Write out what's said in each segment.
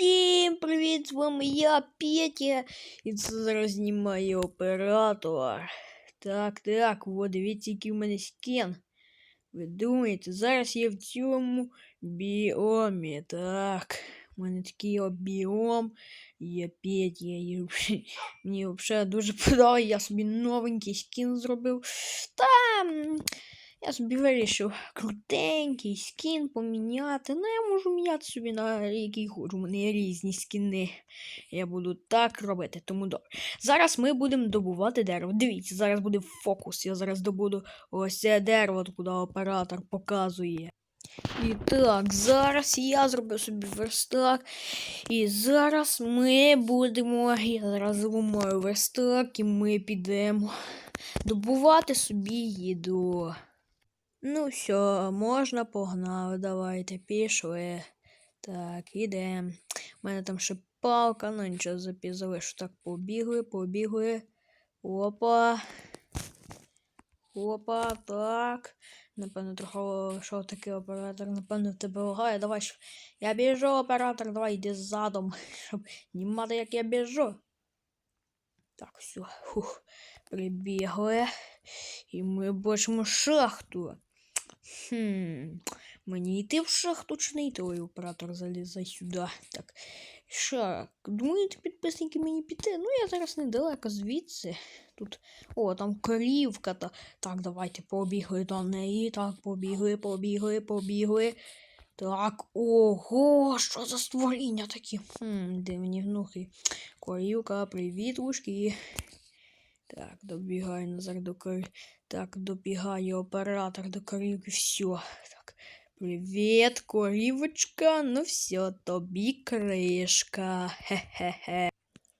Всім привіт! З вами я, Петя. І це зараз знімає оператор. Так, так, от дивіться, який в мене скін. Ви думаєте, зараз я в цьому біомі. Так, у мене такий біом. Я Петя. І мені взагалі дуже подобається. Я собі новенький скін зробив. Там. Я собі вирішив крутенький скін поміняти. Ну, я можу міняти собі на який хочу. У мене є різні скіни. Я буду так робити, тому добре. Зараз ми будемо добувати дерево. Дивіться, зараз буде фокус. Я зараз добуду ось це дерево, куди оператор показує. І так, зараз я зробив собі верстак. І зараз ми будемо. Я зараз зламаю верстак і ми підемо добувати собі їду. Ну все, можна погнали, давайте, пішли. Так, ідемо. У мене там ще палка, ну нічого запізали, що так побігли, побігли. Опа. Опа, так. Напевно, трохи що таке оператор, напевно, в тебе лагає. Давай. Я біжу, оператор, давай йди задом, щоб знімати, як я біжу. Так, все, фух, прибігли. І ми бачимо шахту. Хм, мені йти в шахту чи не йти? Ой, оператор залізай сюди. Так. Що, думаєте, підписники мені піти? Ну, я зараз недалеко звідси. Тут. О, там корівка. Та... Так, давайте побігли до неї. Так, побігли, побігли, побігли. Так, ого, що за створіння такі? Хм, дивні внуки. Корівка, привіт, ушки. Так, добігай назад до кор... Так, добігає оператор до корівки. Все. Так. Привіт, корівочка. Ну все, тобі кришка. Хе-хе-хе.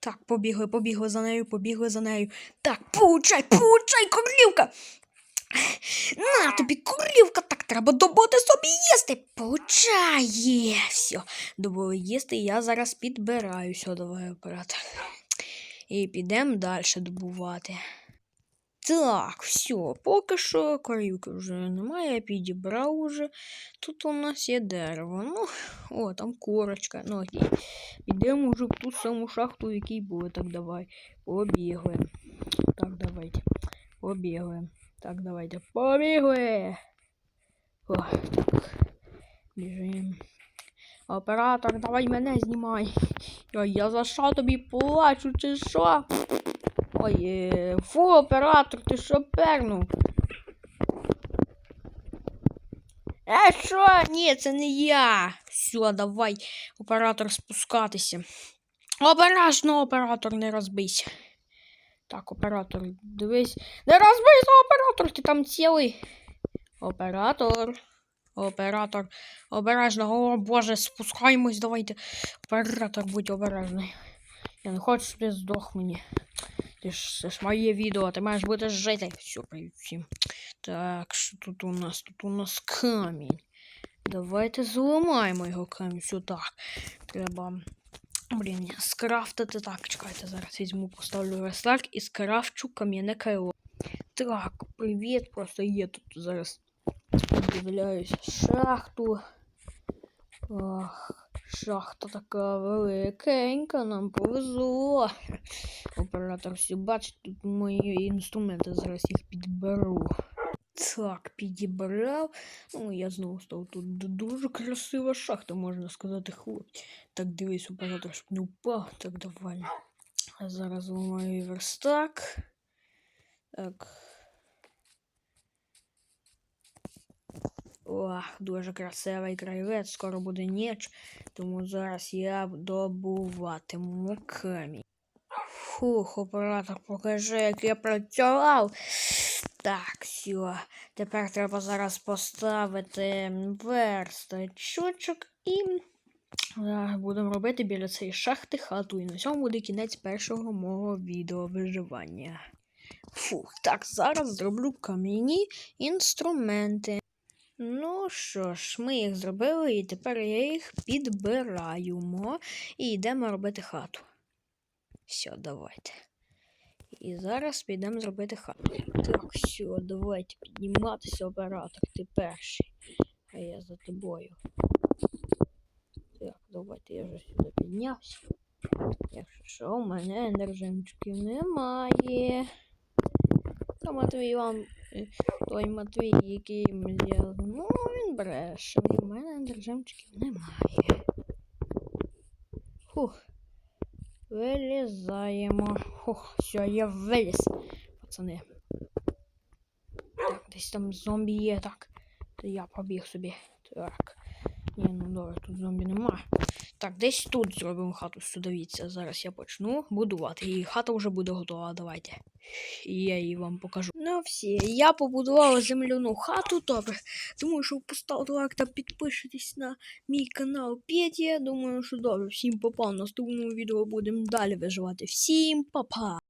Так, побігли, побігли за нею, побігли за нею. Так, получай, получай, корівка. На тобі корівка, так треба добути собі їсти. Получай. Є. Все, добули їсти, я зараз підбираю. Все, давай, оператор. І підемо далі добувати. Так, все, поки що корівки вже немає, я підібрав уже. Тут у нас є дерево. Ну, о, там курочка. Ну окей. Підемо вже в ту саму шахту, в якій були. Так, давай. Побігли. Так, давайте. Побігли. Так, давайте. Побігли. О, так. Біжимо. Оператор, давай мене знімай. Я, я за що тобі плачу, чи що? Ой, е, фу, оператор, ти що пернув? Е, що? Ні, це не я. Все, давай, оператор, спускатися. Обережно, оператор, не розбийся. Так, оператор, дивись. Не розбийся, оператор, ти там цілий. Оператор. Оператор. Обережно. О, боже, спускаємось, давайте. Оператор, будь обережний. Я не хочу, щоб здох мені. Ти ж, це ж моє відео, ти маєш бути жити. Все, всім. Так, що тут у нас? Тут у нас камінь. Давайте зламаємо його камінь. Все так. Треба. Блін, скрафтити. Так, чекайте, зараз візьму, поставлю рестарт і скрафчу кам'яне крило. Так, привіт, просто є тут зараз. Подивляюсь шахту. Ох, шахта така великенька, нам повезло. Оператор всі бачить, тут мої інструменти, зараз їх підберу. Так, підібрав. Ну, я знову став тут дуже красива шахта, можна сказати, хлопці. Так, дивись, оператор, щоб не впав. Так, давай. Зараз ламаю верстак. Так. Ох, дуже красивий краєвид, скоро буде ніч, тому зараз я добуватиму камінь. Фух, оператор, покажи, як я працював. Так, все. Тепер треба зараз поставити верстачочок і зараз будемо робити біля цієї шахти хату. І на цьому буде кінець першого мого відео виживання. Фух, так, зараз зроблю кам'яні інструменти. Ну що ж, ми їх зробили, і тепер я їх підбираємо і йдемо робити хату. Все, давайте. І зараз підемо зробити хату. Так, все, давайте підніматися, оператор, ти перший. А я за тобою. Так, давайте я вже сюди піднявся. Якщо що, у мене ендержемчиків немає. Та Матвій вам е, той Матвій, який я, ну він бреше. У мене ендержемчиків немає. Фух. Вилізаємо. Фух, все, я виліз, пацани. Так, десь там зомбі є, так. То я побіг собі. Так. Ні, ну добре, тут зомбі нема. Так, десь тут зробимо хату, дивіться. Зараз я почну будувати. І хата вже буде готова, давайте. І я її вам покажу. Ну всі, я побудувала земляну хату, добре. Думаю, що поставте лайк та підпишитесь на мій канал Петя. Думаю, що добре. Всім папа. В наступному відео будемо далі виживати. Всім папа!